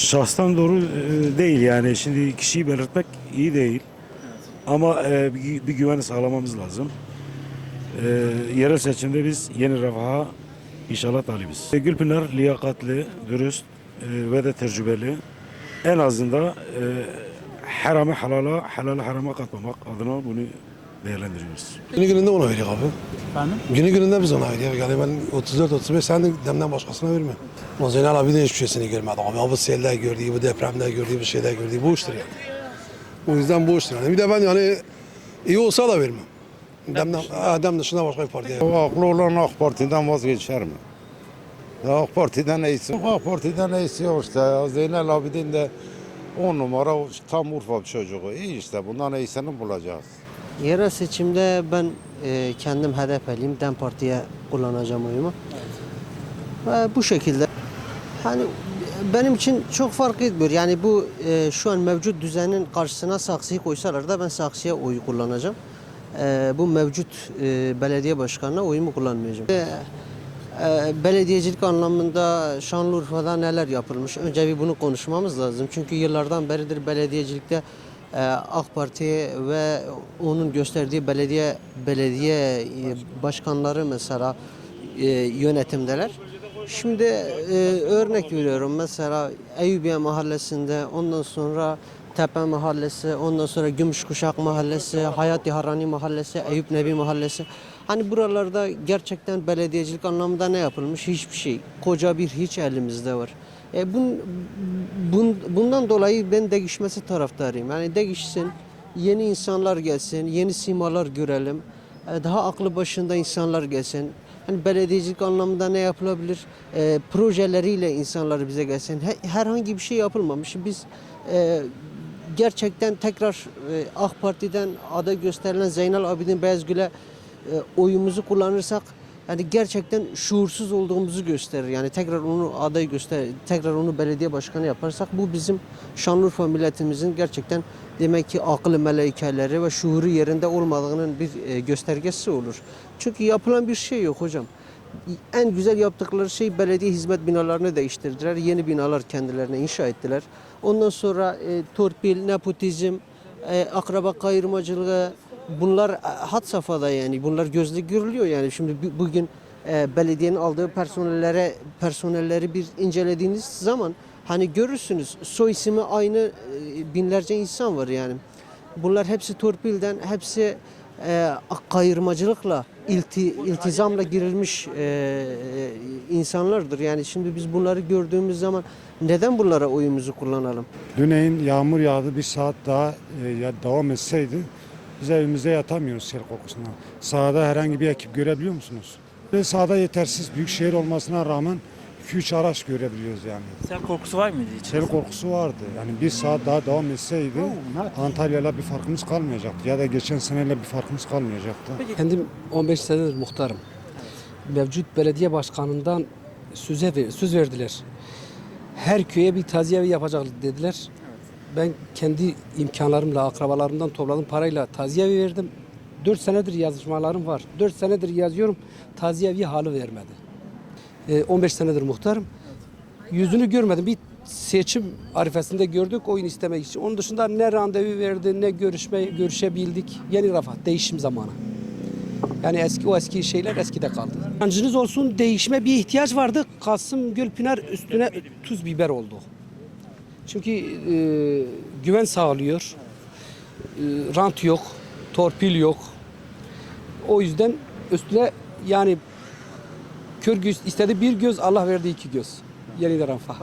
Şahstan doğru e, değil yani şimdi kişiyi belirtmek iyi değil. Ama e, bir, güveni sağlamamız lazım. E, yerel seçimde biz yeni refaha inşallah talibiz. Gülpınar liyakatli, dürüst ve de tecrübeli. En azından haramı halala, halala harama katmamak adına bunu değerlendiriyoruz. Günü gününde ona veriyor abi. Efendim? Günü gününde biz ona veriyor. Yani ben 34-35 senedir demden başkasına vermiyorum. O Zeynel abi de hiçbir şeysini görmedi abi. Abi selde gördüğü, bu depremde gördüğü, bir şeyler gördüğü bu iştir yani. O yüzden bu iştir yani. Bir de ben yani iyi olsa da vermem. Demden, ha, dem dışında başka bir partiye. O aklı olan AK Parti'den vazgeçer mi? Ya AK Parti'den iyisi. AK Parti'den iyisi yok işte. Ya Zeynel Abidin de on numara tam Urfa çocuğu. İyi işte bundan iyisini bulacağız. Yerel seçimde ben e, kendim HDP'liyim. DEM Parti'ye kullanacağım oyumu. Ve bu şekilde. Hani benim için çok fark etmiyor. Yani bu e, şu an mevcut düzenin karşısına saksıyı koysalar da ben saksıya oy kullanacağım. E, bu mevcut e, belediye başkanına oyumu kullanmayacağım. E, e, belediyecilik anlamında Şanlıurfa'da neler yapılmış? Önce bir bunu konuşmamız lazım. Çünkü yıllardan beridir belediyecilikte e, AK Parti ve onun gösterdiği belediye belediye e, başkanları mesela e, yönetimdeler. Şimdi e, örnek veriyorum mesela Eyüpiye Mahallesi'nde ondan sonra Tepe Mahallesi, ondan sonra Gümüşkuşak Mahallesi, Hayati Harani Mahallesi, Eyüp Nebi Mahallesi. Hani buralarda gerçekten belediyecilik anlamında ne yapılmış? Hiçbir şey. Koca bir hiç elimizde var. E bun, bun, bundan dolayı ben değişmesi taraftarıyım. Yani değişsin, yeni insanlar gelsin, yeni simalar görelim. E, daha aklı başında insanlar gelsin. Hani belediyecilik anlamında ne yapılabilir? E, projeleriyle insanlar bize gelsin. He- herhangi bir şey yapılmamış. Biz e, gerçekten tekrar e, AK Parti'den aday gösterilen Zeynel Abidin Beyazgül'e e, oyumuzu kullanırsak yani gerçekten şuursuz olduğumuzu gösterir. Yani tekrar onu aday göster, tekrar onu belediye başkanı yaparsak bu bizim Şanlıurfa milletimizin gerçekten demek ki aklı melekeleri ve şuuru yerinde olmadığının bir e, göstergesi olur. Çünkü yapılan bir şey yok hocam. En güzel yaptıkları şey belediye hizmet binalarını değiştirdiler. Yeni binalar kendilerine inşa ettiler. Ondan sonra e, torpil, nepotizm, e, akraba kayırmacılığı bunlar e, had safhada yani bunlar gözle görülüyor yani şimdi bu- bugün e, belediyenin aldığı personellere personelleri bir incelediğiniz zaman hani görürsünüz soy ismi aynı e, binlerce insan var yani. Bunlar hepsi torpilden, hepsi kayırmacılıkla, ilti, iltizamla girilmiş insanlardır. Yani şimdi biz bunları gördüğümüz zaman neden bunlara oyumuzu kullanalım? Düneyin yağmur yağdı bir saat daha e, devam etseydi biz evimizde yatamıyoruz sel kokusundan. Sahada herhangi bir ekip görebiliyor musunuz? Ve sahada yetersiz büyük şehir olmasına rağmen 2-3 araç görebiliyoruz yani. Sel korkusu var mıydı hiç? Sel korkusu vardı. Yani bir saat daha devam etseydi Antalya'yla bir farkımız kalmayacaktı. Ya da geçen seneyle bir farkımız kalmayacaktı. Kendim 15 senedir muhtarım. Mevcut belediye başkanından söze ver- söz verdiler. Her köye bir taziye yapacak dediler. Ben kendi imkanlarımla, akrabalarımdan topladığım parayla taziye verdim. 4 senedir yazışmalarım var. 4 senedir yazıyorum. Taziye evi halı vermedi. Ee, 15 senedir muhtarım. Yüzünü görmedim. Bir seçim arifesinde gördük oyun istemek için. Onun dışında ne randevu verdi ne görüşme görüşebildik. Yeni Refah değişim zamanı. Yani eski o eski şeyler eskide kaldı. Ancınız olsun değişme bir ihtiyaç vardı. Kasım Gülpınar üstüne tuz biber oldu. Çünkü e, güven sağlıyor. E, rant yok, torpil yok. O yüzden üstüne yani kör göz istedi bir göz Allah verdi iki göz. Yeniden refah.